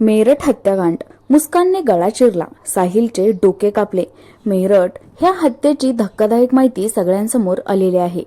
मेरठ हत्याकांड. मुस्कानने गळा चिरला. साहिलचे डोके कापले. मेरठ ह्या हत्येची धक्कादायक माहिती सगळ्यांसमोर आलेली आहे.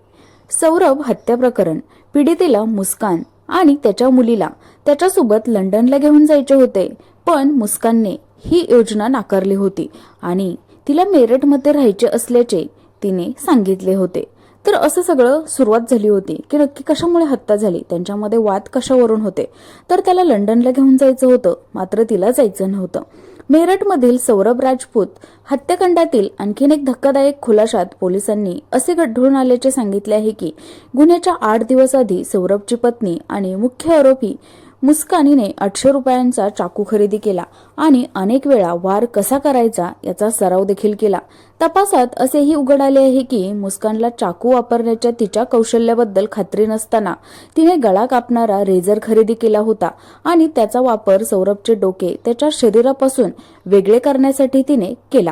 सौरभ हत्या प्रकरण पीडितेला मुस्कान आणि त्याच्या मुलीला. त्याच्यासोबत लंडनला घेऊन जायचे होते पण मुस्कानने ही योजना नाकारली होती आणि तिला मेरठमध्ये राहायचे असल्याचे तिने सांगितले होते. तर असं सगळं सुरुवात झाली होती की नक्की कशामुळे हत्या झाली त्यांच्यामध्ये वाद कशावरून होते? तर त्याला लंडनला घेऊन जायचं होतं मात्र तिला जायचं नव्हतं. मेरठमधील सौरभ राजपूत हत्याकांडातील आणखीन एक धक्कादायक खुलाशात पोलिसांनी असे घडून आल्याचे सांगितले आहे की गुन्ह्याच्या आठ दिवस आधी सौरभची पत्नी आणि मुख्य आरोपी मुस्कानीने आठशे रुपयांचा चाकू खरेदी केला आणि अनेक वेळा वार कसा करायचा याचा सराव देखील केला. तपासात असेही उघड आले आहे की मुस्कानला चाकू वापरण्याच्या तिच्या कौशल्याबद्दल खात्री नसताना तिने गळा कापणारा रेझर खरेदी केला होता आणि त्याचा वापर सौरभचे डोके त्याच्या शरीरापासून वेगळे करण्यासाठी तिने केला.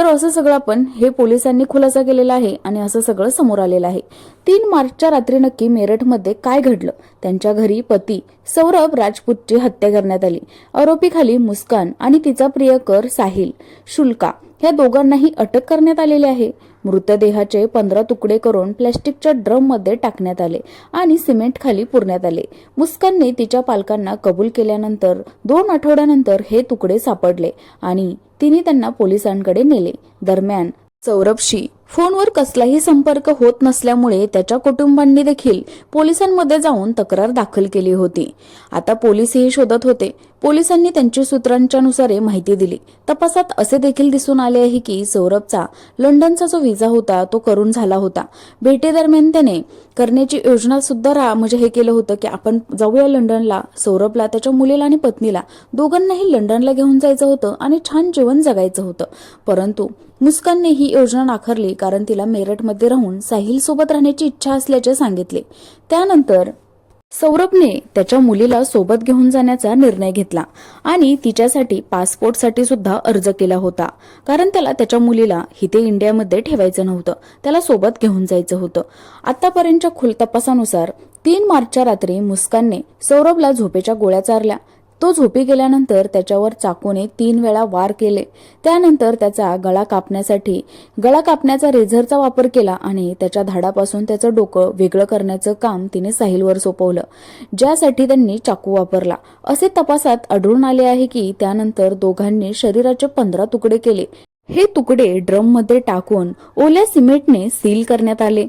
तर असं सगळं आपण हे पोलिसांनी खुलासा केलेला आहे आणि असं सगळं समोर आलेलं आहे. तीन मार्चच्या रात्री नक्की मेरठमध्ये काय घडलं? त्यांच्या घरी पती सौरभ राजपूतची हत्या करण्यात आली. आरोपीखाली मुस्कान आणि तिचा प्रियकर साहिल शुल्का या दोघांनाही अटक करण्यात आलेली आहे. मृतदेहाचे पंधरा तुकडे करून प्लॅस्टिकच्या ड्रममध्ये टाकण्यात आले आणि सिमेंट खाली पुरण्यात आले. मुस्कानने तिच्या पालकांना कबूल केल्यानंतर दोन आठवड्यानंतर हे तुकडे सापडले आणि तिने त्यांना पोलिसांकडे नेले. दरम्यान सौरभशी फोनवर कसलाही संपर्क होत नसल्यामुळे त्याच्या कुटुंबांनी देखील पोलिसांमध्ये जाऊन तक्रार दाखल केली होती. आता पोलीसही शोधत होते. पोलिसांनी त्यांची सूत्रांच्या नुसारे माहिती दिली. तपासात असे देखील दिसून आले आहे की सौरभचा लंडनचा जो व्हिसा होता तो करून झाला होता. भेटीदरम्यान त्याने करण्याची योजना सुद्धा रा म्हणजे हे केलं होतं की आपण जाऊया लंडनला सौरभला त्याच्या मुलीला आणि पत्नीला. दोघांनाही लंडनला घेऊन जायचं होतं आणि छान जीवन जगायचं होतं. परंतु मुस्कानने ही योजना नाकारली. कारण तिला मेरठमध्ये राहून साहिल सोबत राहण्याची इच्छा असल्याचे सांगितले. त्यानंतर सौरभने त्याच्या मुलीला सोबत घेऊन जाण्याचा निर्णय घेतला आणि तिच्यासाठी पासपोर्टसाठी सुद्धा अर्ज केला होता. कारण त्याला त्याच्या मुलीला हिते इंडियामध्ये ठेवायचं नव्हतं. त्याला सोबत घेऊन जायचं होतं. आतापर्यंतच्या खुल तपासानुसार तीन मार्चच्या रात्री मुस्कानने सौरभला झोपेच्या गोळ्या चारल्या. तो झोपी गेल्यानंतर त्याच्यावर चाकूने तीन वेळा वार केले. त्यानंतर त्याचा गळा कापण्यासाठी गळा कापण्याचा रेझरचा वापर केला आणि त्याच्या धाडापासून त्याचं डोकं वेगळं करण्याचं काम तिने साहिलवर सोपवलं ज्यासाठी त्यांनी चाकू वापरला. असे तपासात आढळून आले आहे की त्यानंतर दोघांनी शरीराचे पंधरा तुकडे केले. हे तुकडे ड्रममध्ये टाकून ओल्या सिमेंटने सील करण्यात आले.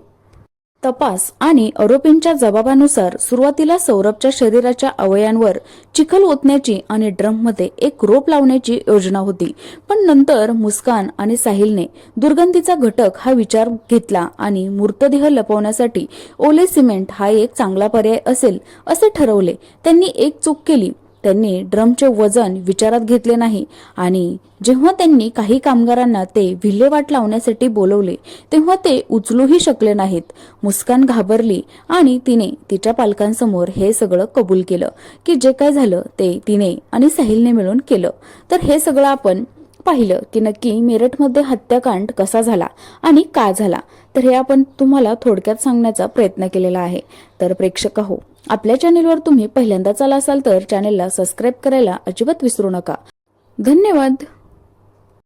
तपास आणि आरोपींच्या जबाबानुसार सुरुवातीला सौरभच्या शरीराच्या अवयांवर चिखल ओतण्याची आणि ड्रममध्ये एक रोप लावण्याची योजना होती. पण नंतर मुस्कान आणि साहिलने दुर्गंधीचा घटक हा विचार घेतला आणि मृतदेह लपवण्यासाठी ओले सिमेंट हा एक चांगला पर्याय असेल असे ठरवले. त्यांनी एक चूक केली. त्यांनी ड्रमचे वजन विचारात घेतले नाही आणि जेव्हा त्यांनी काही कामगारांना ते विल्हेवाट लावण्यासाठी बोलवले तेव्हा ते उचलूही शकले नाहीत. मुस्कान घाबरली आणि तिने तिच्या पालकांसमोर हे सगळं कबूल केलं की जे काय झालं ते तिने आणि साहिलने मिळून केलं. तर हे सगळं आपण पाहिलं की नक्की मेरठमध्ये हत्याकांड कसा झाला आणि का झाला तर हे आपण तुम्हाला थोडक्यात सांगण्याचा प्रयत्न केलेला आहे. तर प्रेक्षक हो आपल्या चॅनेलवर तुम्ही पहिल्यांदाच आला असाल तर चॅनेलला सबस्क्राईब करायला अजिबात विसरू नका. धन्यवाद.